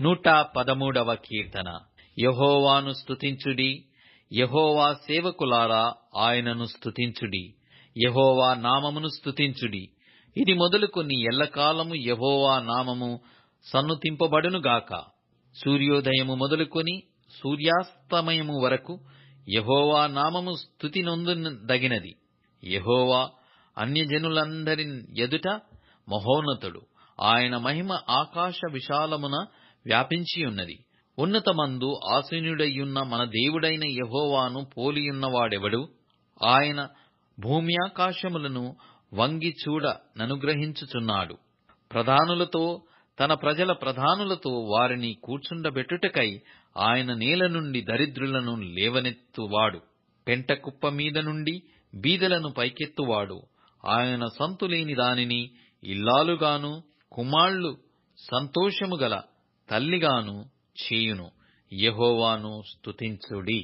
నూట పదమూడవ కీర్తన. యహోవాను స్తుతించుడి. యహోవా సేవకులారా ఆయనను స్తుతించుడి. యహోవా నామమును స్తుతించుడి. ఇది మొదలుకొని ఎల్లకాలము యహోవా నామము సన్నుతింపబడునుగాక. సూర్యోదయము మొదలుకొని సూర్యాస్తమయము వరకు యహోవా నామము స్తుతి నొందదగినది యహోవా అన్యజనులందరి ఎదుట మహోన్నతుడు. ఆయన మహిమ ఆకాశ విశాలమున వ్యాపించియున్నది ఉన్నతమందు ఆసీనుడయ్యున్న మన దేవుడైన యహోవాను పోలియున్నవాడెవడు? ఆయన భూమ్యాకాశములను వంగి చూడ ననుగ్రహించుచున్నాడు. ప్రధానులతో తన ప్రజల ప్రధానులతో వారిని కూర్చుండబెట్టుటకై ఆయన నేల నుండి దరిద్రులను లేవనెత్తువాడు. పెంట కుప్ప మీద నుండి బీదలను పైకెత్తువాడు. ఆయన సంతులేని దానిని ఇల్లాలుగాను కుమాళ్ళు సంతోషము గల తల్లిగాను చేయును. యహోవాను స్తుతించుడి.